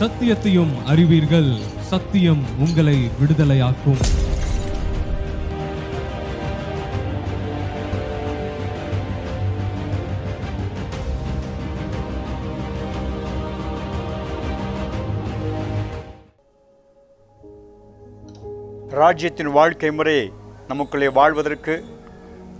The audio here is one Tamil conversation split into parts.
சத்தியத்தையும் அறிவீர்கள். சத்தியம் உங்களை விடுதலையாக்கும். ராஜ்யத்தின் வாழ்க்கை முறையை நமக்குள்ளே வாழ்வதற்கு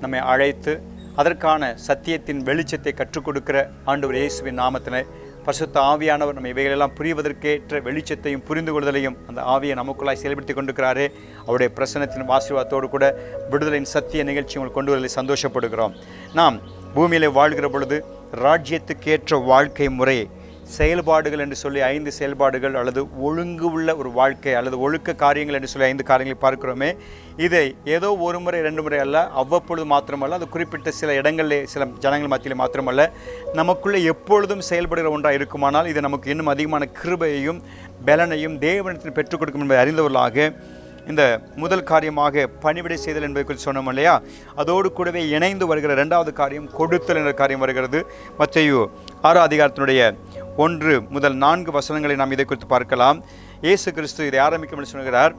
நம்மை அழைத்து அதற்கான சத்தியத்தின் வெளிச்சத்தை கற்றுக் கொடுக்கிற ஆண்டவர் இயேசுவின் நாமத்தினை பரிசுத்த ஆவியானவர் நம்ம இவைகளெல்லாம் புரிவதற்கேற்ற வெளிச்சத்தையும் புரிந்து கொள்தலையும் அந்த ஆவியை நமக்குள்ளாய் செயல்படுத்தி கொண்டிருக்கிறாரே. அவருடைய பிரசனத்தின் ஆசீர்வாதத்தோடு கூட விடுதலையின் சத்திய நிகழ்ச்சி உங்களுக்கு கொண்டு வரலை சந்தோஷப்படுகிறோம். நாம் பூமியிலே வாழ்கிற பொழுது ராஜ்யத்துக்கேற்ற வாழ்க்கை முறையை செயல்பாடுகள் என்று சொல்லி ஐந்து செயல்பாடுகள் அல்லது ஒழுங்கு உள்ள ஒரு வாழ்க்கை அல்லது ஒழுக்க காரியங்கள் என்று சொல்லி ஐந்து காரியங்களை பார்க்கிறோமே இதை ஏதோ ஒரு முறை ரெண்டு முறை அல்ல அவ்வப்பொழுது மாத்திரமல்ல அது குறிப்பிட்ட சில இடங்களில் சில ஜனங்கள் மத்தியில் மாத்திரமல்ல நமக்குள்ளே எப்பொழுதும் செயல்படுகிற ஒன்றாக இருக்குமானால் இது நமக்கு இன்னும் அதிகமான கிருபையையும் பலனையும் தேவனத்தில் பெற்றுக் கொடுக்கும் என்பதை அறிந்தவர்களாக இந்த முதல் காரியமாக பணிவிடை செய்தல் என்பதை குறித்து சொன்னோம் இல்லையா? அதோடு கூடவே இணைந்து வருகிற இரண்டாவது காரியம் கொடுத்தல் என்ற காரியம் வருகிறது. மற்றையோ ஆறு அதிகாரத்தினுடைய ஒன்று முதல் நான்கு வசனங்களை நாம் இதை குறித்து பார்க்கலாம். இயேசு கிறிஸ்து இதை ஆரம்பிக்கும் என்று சொல்கிறார்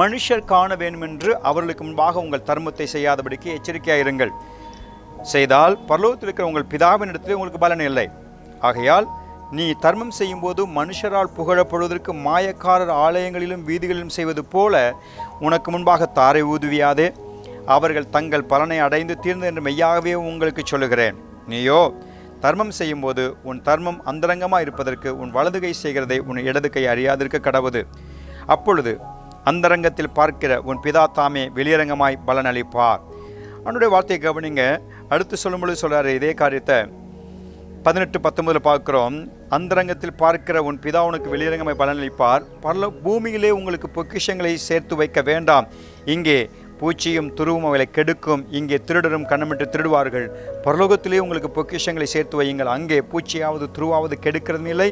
மனுஷர் காண வேண்டுமென்று அவர்களுக்கு முன்பாக உங்கள் தர்மத்தை செய்யாதபடிக்கு எச்சரிக்கையாக இருங்கள். செய்தால் பரலோகத்தில் இருக்கிற உங்கள் பிதாவின் இடத்துல உங்களுக்கு பலன் இல்லை. ஆகையால் நீ தர்மம் செய்யும்போது மனுஷரால் புகழப்படுவதற்கு மாயக்காரர் ஆலயங்களிலும் வீதிகளிலும் செய்வது போல உனக்கு முன்பாக தாரை ஊதுவியாதே. அவர்கள் தங்கள் பலனை அடைந்து தீர்ந்து என்று மெய்யாகவே உங்களுக்கு சொல்லுகிறேன். நீயோ தர்மம் செய்யும்போது உன் தர்மம் அந்தரங்கமாக இருப்பதற்கு உன் வலது கை செய்கிறதை உன் இடது கை அறியாதிருக்க கடவுது. அப்பொழுது அந்தரங்கத்தில் பார்க்கிற உன் பிதா தாமே வெளியரங்கமாய் பலனளிப்பார். அவனுடைய வார்த்தையை கவனிங்க. அடுத்து சொல்லும்பொழுது சொல்கிறார் இதே காரியத்தை பதினெட்டு பத்தொன்பதில் பார்க்குறோம். அந்தரங்கத்தில் பார்க்கிற உன் பிதா உனக்கு வெளியரங்கமாய் பலனளிப்பார். பல பூமியிலே உங்களுக்கு பொக்கிஷங்களை சேர்த்து வைக்க வேண்டாம். இங்கே பூச்சியும் துருவும் அவளை கெடுக்கும். இங்கே திருடரும் கண்ணமிட்டு திருடுவார்கள். பரலோகத்திலே உங்களுக்கு பொக்கிஷங்களை சேர்த்து வையுங்கள். அங்கே பூச்சியாவது துருவாவது கெடுக்கிறதும் இல்லை.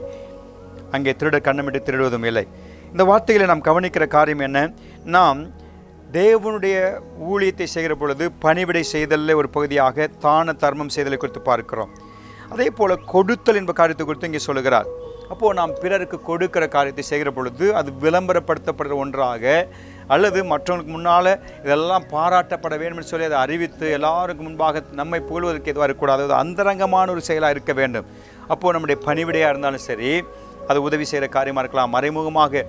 அங்கே திருடர் கண்ணமிட்டு திருடுவதும் இல்லை. இந்த வார்த்தைகளை நாம் கவனிக்கிற காரியம் என்ன? நாம் தேவனுடைய ஊழியத்தை செய்கிற பொழுது பணிவிடை செய்தலில் ஒரு பகுதியாக தான தர்மம் செய்தலை குறித்து பார்க்கிறோம். அதே போல் கொடுத்தல் என்ப காரியத்தை குறித்து இங்கே சொல்லுகிறார். அப்போது நாம் பிறருக்கு கொடுக்கிற காரியத்தை செய்கிற பொழுது அது விளம்பரப்படுத்தப்படுற ஒன்றாக அல்லது மற்றவங்களுக்கு முன்னால் இதெல்லாம் பாராட்டப்பட வேண்டும் என்று சொல்லி அதை அறிவித்து எல்லாருக்கும் முன்பாக நம்மை புகழ்வதற்கு எதுவாக இருக்கக்கூடாது அது அந்தரங்கமான ஒரு செயலாக இருக்க வேண்டும். அப்போது நம்முடைய பணிவிடையாக இருந்தாலும் சரி அது உதவி செய்கிற காரியமாக இருக்கலாம். மறைமுகமாக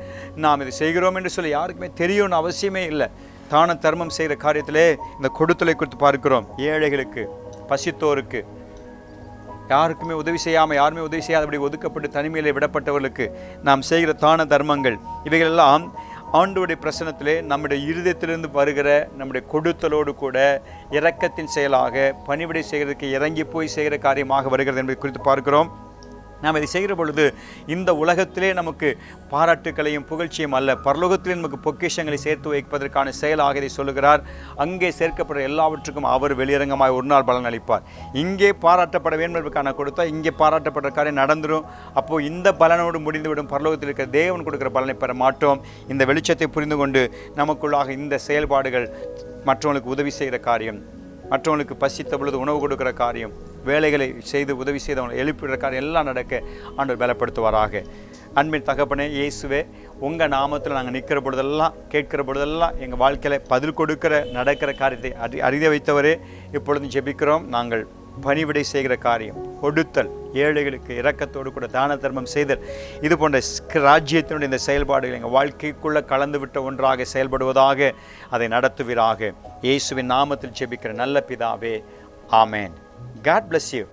நாம் இது செய்கிறோம் என்று சொல்லி யாருக்குமே தெரியும்னு அவசியமே இல்லை. தான தர்மம் செய்கிற காரியத்திலே இந்த கொடுத்தலை குறித்து பார்க்கிறோம். ஏழைகளுக்கு பசித்தோருக்கு யாருக்குமே உதவி செய்யாமல் யாருமே உதவி செய்யாதபடி ஒதுக்கப்பட்டு தனிமையில் விடப்பட்டவர்களுக்கு நாம் செய்கிற தான தர்மங்கள் இவைகளெல்லாம் ஆண்டோடைய பிரசனத்திலே நம்முடைய இருதயத்திலிருந்து வருகிற நம்முடைய கொடுத்தலோடு கூட இரக்கத்தின் செயலாக பணிவிடை செய்கிறதுக்கு இறங்கி போய் செய்கிற காரியமாக வருகிறது என்பதை குறித்து பார்க்கிறோம். நாம் இதை செய்கிற பொழுது இந்த உலகத்திலே நமக்கு பாராட்டுக்களையும் புகழ்ச்சியும் அல்ல. பரலோகத்திலே நமக்கு பொக்கிஷங்களை சேர்த்து வைப்பதற்கான செயலாக இதை சொல்லுகிறார். அங்கே சேர்க்கப்படுற எல்லாவற்றுக்கும் அவர் வெளியரங்கமாய் ஒரு நாள் பலன் அளிப்பார். இங்கே பாராட்டப்பட வேண்டும் என்பதற்கான கொடுத்தா இங்கே பாராட்டப்படுற காரியம் நடந்துடும் அப்போது இந்த பலனோடு முடிந்துவிடும். பரலோகத்தில் இருக்கிற தேவன் கொடுக்குற பலனை பெற மாட்டோம். இந்த வெளிச்சத்தை புரிந்து கொண்டு நமக்குள்ளாக இந்த செயல்பாடுகள் மற்றவங்களுக்கு உதவி செய்கிற காரியம் மற்றவங்களுக்கு பசித்த பொழுது உணவு கொடுக்குற காரியம் வேலைகளை செய்து உதவி செய்தவங்களை எழுப்பிடுற காரியம் எல்லாம் நடக்க ஆண்டவர் பலப்படுத்துவாராக. அன்பின் தகப்பனே இயேசுவே உங்கள் நாமத்தில் நாங்கள் நிற்கிற பொழுதெல்லாம் கேட்கிற பொழுதெல்லாம் எங்கள் வாழ்க்கையில் பதில் கொடுக்கிற நடக்கிற காரியத்தை அறி அறிய வைத்தவரே இப்பொழுதும் ஜெபிக்கிறோம். நாங்கள் பணிவிடை செய்கிற காரியம் கொடுத்தல் ஏழைகளுக்கு இரக்கத்தோடு கூட தான தர்மம் செய்தல் இது போன்ற ராஜ்யத்தினுடைய இந்த செயல்பாடுகள் எங்கள் வாழ்க்கைக்குள்ளே கலந்து விட்ட ஒன்றாக செயல்படுவதாக அதை நடத்துவீராக. இயேசுவின் நாமத்தில் ஜெபிக்கிற நல்ல பிதாவே ஆமேன். God bless you